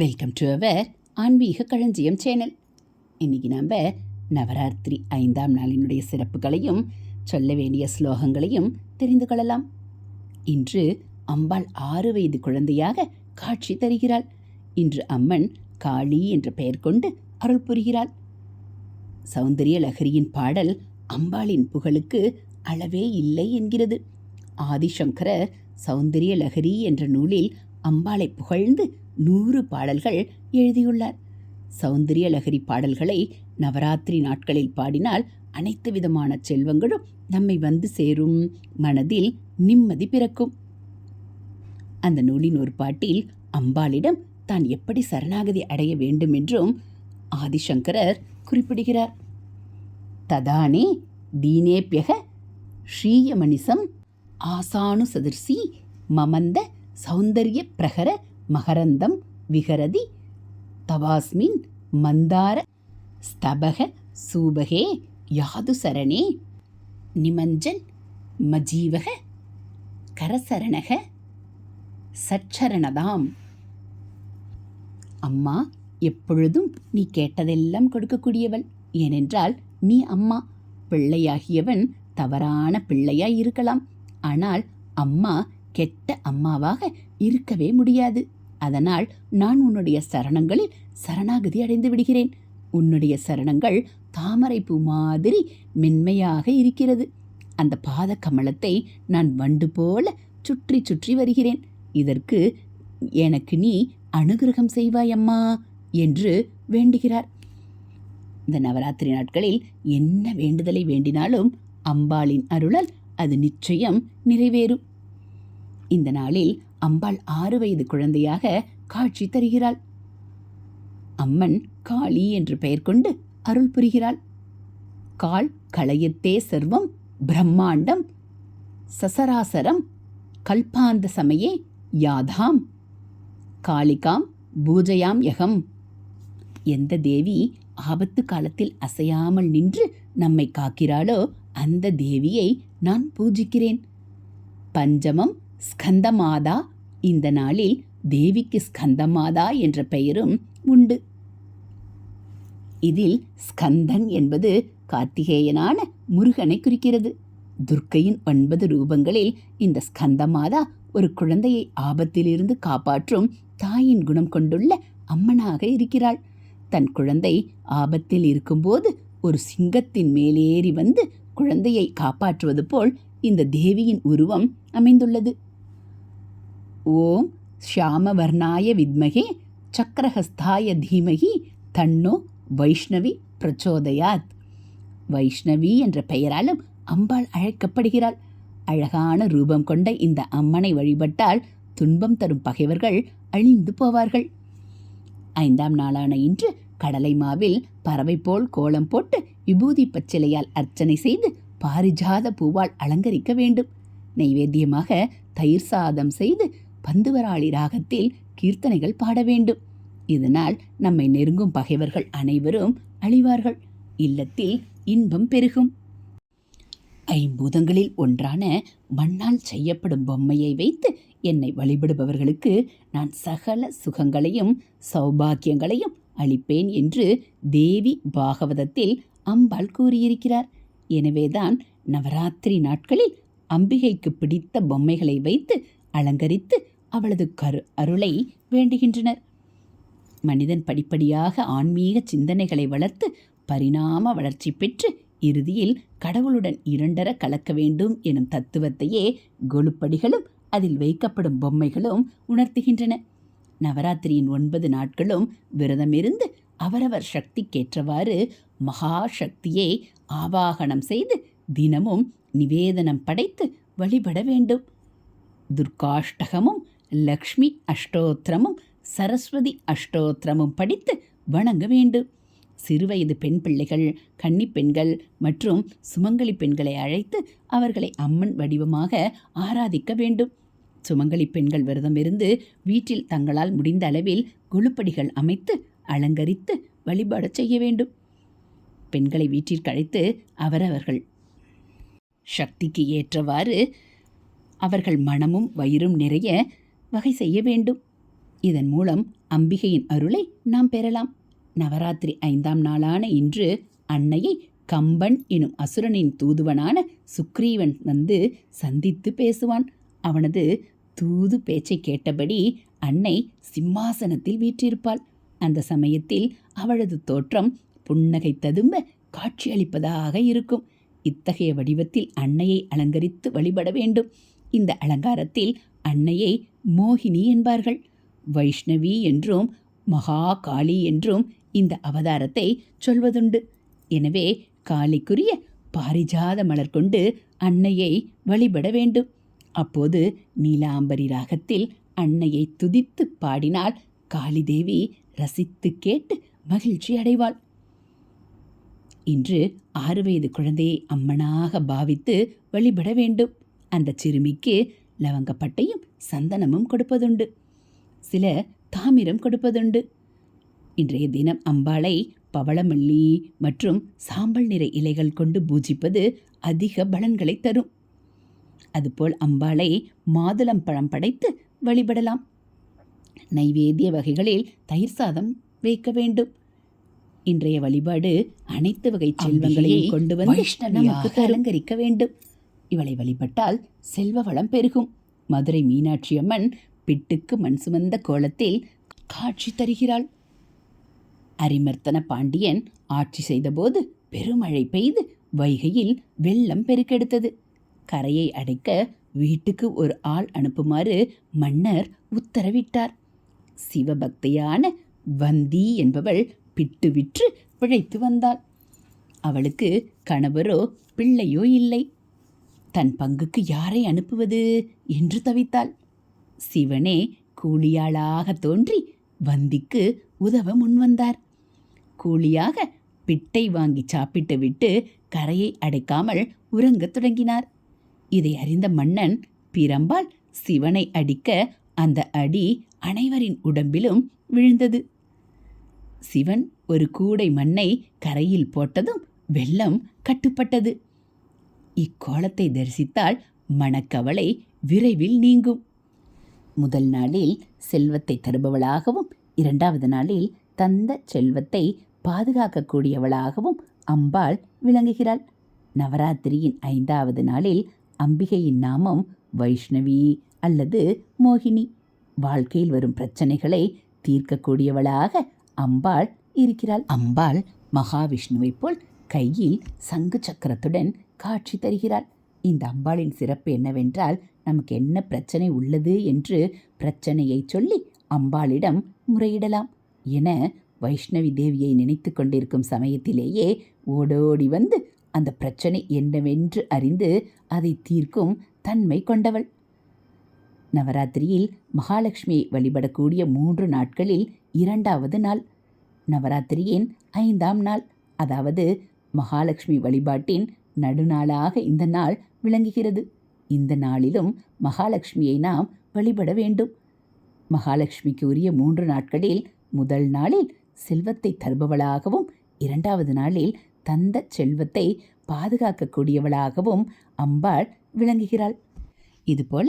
Welcome to our ஆன்மீக களஞ்சியம் channel. இன்றைக்கி நம்ம நவராத்திரி ஐந்தாம் நாளினுடைய சிறப்புகளையும் சொல்ல வேண்டிய ஸ்லோகங்களையும் தெரிந்து கொள்ளலாம். இன்று அம்பாள் ஆறு வயது குழந்தையாக காட்சி தருகிறாள். இன்று அம்மன் காளி என்ற பெயர் கொண்டு அருள் புரிகிறாள். சௌந்தரிய லஹரியின் பாடல் அம்பாளின் புகழுக்கு அளவே இல்லை என்கிறது. ஆதிசங்கரர் சௌந்தரிய லஹரி என்ற நூலில் அம்பாளை புகழ்ந்து நூறு பாடல்கள் எழுதியுள்ளார். சௌந்தரிய லஹரி பாடல்களை நவராத்திரி நாட்களில் பாடினால் அனைத்து விதமான செல்வங்களும் நம்மை வந்து சேரும் மனதில் நிம்மதி பிறக்கும். அந்த நூலின் ஒரு பாட்டில் அம்பாளிடம் தான் எப்படி சரணாகதி அடைய வேண்டும் என்றும் ஆதிசங்கரர் குறிப்பிடுகிறார். ததானே தீனேபியக ஸ்ரீயமணிசம் ஆசானு சதுர்சி மமந்த சௌந்தரிய பிரகர மகரந்தம் விகரதி தவாஸ்மின் மந்தார ஸ்தபக சூபகே யாது சரணே நிமஞ்சன் மஜீவக கரசரணக சச்சரணதாம் அம்மா எப்பொழுதும் நீ கேட்டதெல்லாம் கொடுக்கக்கூடியவள். ஏனென்றால் நீ அம்மா. பிள்ளையாகியவன் தவறான பிள்ளையாய் இருக்கலாம். ஆனால் அம்மா கெட்ட அம்மாவாக இருக்கவே முடியாது. அதனால் நான் உன்னுடைய சரணங்களில் சரணாகதி அடைந்து விடுகிறேன். உன்னுடைய சரணங்கள் தாமரை பூ மாதிரி மென்மையாக இருக்கிறது. அந்த பாத கமலத்தை நான் வண்டு போல சுற்றி சுற்றி வருகிறேன். இதற்கு எனக்கு நீ அனுகிரகம் செய்வாய் அம்மா என்று வேண்டுகிறார். இந்த நவராத்திரி நாட்களில் என்ன வேண்டுதலை வேண்டினாலும் அம்பாளின் அருளால் அது நிச்சயம் நிறைவேறும். இந்த நாளில் அம்பாள் ஆறு வயது குழந்தையாக காட்சி தருகிறாள். அம்மன் காளி என்று பெயர் கொண்டு அருள் புரிகிறாள். கால் களையத்தே சர்வம் பிரம்மாண்டம் சசராசரம் கல்பாந்த சமயே யாதாம் காளிகாம் பூஜையாம் யகம். எந்த தேவி ஆபத்து காலத்தில் அசையாமல் நின்று நம்மை காக்கிறாளோ அந்த தேவியை நான் பூஜிக்கிறேன். பஞ்சமம் ஸ்கந்தமாதா. இந்த நாளில் தேவிக்கு ஸ்கந்தமாதா என்ற பெயரும் உண்டு. இதில் ஸ்கந்தன் என்பது கார்த்திகேயனான முருகனை குறிக்கிறது. துர்க்கையின் ஒன்பது ரூபங்களில் இந்த ஸ்கந்தமாதா ஒரு குழந்தையை ஆபத்திலிருந்து காப்பாற்றும் தாயின் குணம் கொண்டுள்ள அம்மனாக இருக்கிறாள். தன் குழந்தை ஆபத்தில் இருக்கும்போது ஒரு சிங்கத்தின் மேலேறி வந்து குழந்தையை காப்பாற்றுவது போல் இந்த தேவியின் உருவம் அமைந்துள்ளது. ஓம் ஷியாமவர்ணாய வித்மகே சக்கரஹஸ்தாய தீமகி தன்னோ வைஷ்ணவி பிரச்சோதயாத். வைஷ்ணவி என்ற பெயராலும் அம்பாள் அழைக்கப்படுகிறாள். அழகான ரூபம் கொண்ட இந்த அம்மனை வழிபட்டால் துன்பம் தரும் பகைவர்கள் அழிந்து போவார்கள். ஐந்தாம் நாளான இன்று கடலை மாவில் பறவை போல் கோலம் போட்டு விபூதி பச்சிலையால் அர்ச்சனை செய்து பாரிஜாத பூவால் அலங்கரிக்க வேண்டும். நைவேத்தியமாக தயிர் சாதம் செய்து பந்துவராளி ராகத்தில் கீர்த்தனைகள் பாட வேண்டும். இதனால் நம்மை நெருங்கும் பகைவர்கள் அனைவரும் அழிவார்கள். இல்லத்தில் இன்பம் பெருகும். ஐம்பூதங்களில் ஒன்றான மண்ணால் செய்யப்படும் பொம்மையை வைத்து என்னை வழிபடுபவர்களுக்கு நான் சகல சுகங்களையும் சௌபாக்கியங்களையும் அளிப்பேன் என்று தேவி பாகவதத்தில் அம்பாள் கூறியிருக்கிறார். எனவேதான் நவராத்திரி நாட்களில் அம்பிகைக்கு பிடித்த பொம்மைகளை வைத்து அலங்கரித்து அவளது கரு அருளை வேண்டுகின்றனர். மனிதன் படிப்படியாக ஆன்மீக சிந்தனைகளை வளர்த்து பரிணாம வளர்ச்சி பெற்று இறுதியில் கடவுளுடன் இரண்டர கலக்க வேண்டும் எனும் தத்துவத்தையே கொலுப்படிகளும் அதில் வைக்கப்படும் பொம்மைகளும் உணர்த்துகின்றன. நவராத்திரியின் ஒன்பது நாட்களும் விரதமிருந்து அவரவர் சக்திக்கேற்றவாறு மகா சக்தியை ஆவாகனம் செய்து தினமும் நிவேதனம் படைத்து வழிபட வேண்டும். துர்காஷ்டகமும் லக்ஷ்மி அஷ்டோத்திரமும் சரஸ்வதி அஷ்டோத்திரமும் படித்து வணங்க வேண்டும். சிறுவயது பெண் பிள்ளைகள் கன்னிப்பெண்கள் மற்றும் சுமங்கலி பெண்களை அழைத்து அவர்களை அம்மன் வடிவமாக ஆராதிக்க வேண்டும். சுமங்கலி பெண்கள் விரதமிருந்து வீட்டில் தங்களால் முடிந்த அளவில் குழுப்படிகள் அமைத்து அலங்கரித்து வழிபாடு செய்ய வேண்டும். பெண்களை வீட்டிற்கு அழைத்து அவரவர்கள் சக்திக்கு ஏற்றவாறு அவர்கள் மனமும் வயிறும் நிறைய வகை செய்ய வேண்டும். இதன் மூலம் அம்பிகையின் அருளை நாம் பெறலாம். நவராத்திரி ஐந்தாம் நாளான இன்று அன்னையை கம்பன் எனும் அசுரனின் தூதுவனான சுக்ரீவன் வந்து சந்தித்து பேசுவான். அவனது தூது பேச்சை கேட்டபடி அன்னை சிம்மாசனத்தில் வீற்றிருப்பாள். அந்த சமயத்தில் அவளது தோற்றம் புன்னகை ததும்ப காட்சியளிப்பதாக இருக்கும். இத்தகைய வடிவத்தில் அன்னையை அலங்கரித்து வழிபட வேண்டும். இந்த அலங்காரத்தில் அன்னையை மோகினி என்பார்கள். வைஷ்ணவி என்றும் மகா காளி என்றும் இந்த அவதாரத்தை சொல்வதுண்டு. எனவே காளிக்குரிய பாரிஜாத மலர் கொண்டு அன்னையை வழிபட வேண்டும். அப்போது நீலாம்பரி ராகத்தில் அன்னையை துதித்து பாடினால் காளிதேவி ரசித்து கேட்டு மகிழ்ச்சி அடைவாள். இன்று ஆறு வயது குழந்தையை அம்மனாக பாவித்து வழிபட வேண்டும். அந்த சிறுமிக்கு லவங்கப்பட்டையும் சந்தனமும் கொடுப்பதுண்டு. சில தாமிரம் கொடுப்பதுண்டு. இன்றைய தினம் அம்பாளை பவளமல்லி மற்றும் சாம்பல் நிற இலைகள் கொண்டு பூஜிப்பது அதிக பலன்களை தரும். அதுபோல் அம்பாளை மாதுளம் பழம் படைத்து வழிபடலாம். நைவேத்திய வகைகளில் தயிர் சாதம் வைக்க வேண்டும். இன்றைய வழிபாடு அனைத்து வகை செல்வங்களையும் கொண்டு வந்து நமக்கு அலங்கரிக்க வேண்டும். இவளை வழிபட்டால் செல்வ வளம் பெருகும். மதுரை மீனாட்சி அம்மன் பிட்டுக்கு மண் சுமந்த கோலத்தில் காட்சி தருகிறாள். அரிமர்த்தன பாண்டியன் ஆட்சி செய்தபோது பெருமழை பெய்து வைகையில் வெள்ளம் பெருக்கெடுத்தது. கரையை அடைக்க வீட்டுக்கு ஒரு ஆள் அனுப்புமாறு மன்னர் உத்தரவிட்டார். சிவபக்தியான வந்தி என்பவள் பிட்டு விற்று பிழைத்து வந்தாள். அவளுக்கு கணவரோ பிள்ளையோ இல்லை. தன் பங்குக்கு யாரை அனுப்புவது? என்று தவித்தாள். சிவனே கூலியாளாக தோன்றி வந்திக்கு உதவ முன்வந்தார் கூலியாக பிட்டை வாங்கி சாப்பிட்டு விட்டு கரையை அடைக்காமல் உறங்கத் தொடங்கினார். இதை அறிந்த மன்னன் பிரம்பால் சிவனை அடிக்க அந்த அடி அனைவரின் உடம்பிலும் விழுந்தது. சிவன் ஒரு கூடை மண்ணை கரையில் போட்டதும் வெள்ளம் கட்டுப்பட்டது. இக்கோலத்தை தரிசித்தால் மனக்கவலை விரைவில் நீங்கும். முதல் நாளில் செல்வத்தை தருபவளாகவும் இரண்டாவது நாளில் தந்த செல்வத்தை பாதுகாக்கக்கூடியவளாகவும் அம்பாள் விளங்குகிறாள். நவராத்திரியின் ஐந்தாவது நாளில் அம்பிகையின் நாமம் வைஷ்ணவி அல்லது மோகினி. வாழ்க்கையில் வரும் பிரச்சனைகளை தீர்க்கக்கூடியவளாக அம்பாள் இருக்கிறாள். அம்பாள் மகாவிஷ்ணுவைப் போல் கையில் சங்கு சக்கரத்துடன் காட்சி தருகிறாள். இந்த அம்பாளின் சிறப்பு என்னவென்றால் நமக்கு என்ன பிரச்சனை உள்ளது என்று பிரச்சனையை சொல்லி அம்பாளிடம் முறையிடலாம். என வைஷ்ணவி தேவியை நினைத்து கொண்டிருக்கும் சமயத்திலேயே ஓடோடி வந்து அந்த பிரச்சனை என்னவென்று அறிந்து அதை தீர்க்கும் தன்மை கொண்டவள். நவராத்திரியில் மகாலட்சுமியை வழிபடக்கூடிய மூன்று நாட்களில் இரண்டாவது நாள். நவராத்திரியின் ஐந்தாம் நாள் அதாவது மகாலட்சுமி வழிபாட்டின் நடுநாளாக இந்த நாள் விளங்குகிறது. இந்த நாளிலும் மகாலட்சுமியை நாம் வழிபட வேண்டும். மகாலட்சுமிக்கு உரிய மூன்று நாட்களில் முதல் நாளில் செல்வத்தை தருபவளாகவும் இரண்டாவது நாளில் தந்த செல்வத்தை பாதுகாக்கக்கூடியவளாகவும் அம்பாள் விளங்குகிறாள். இதுபோல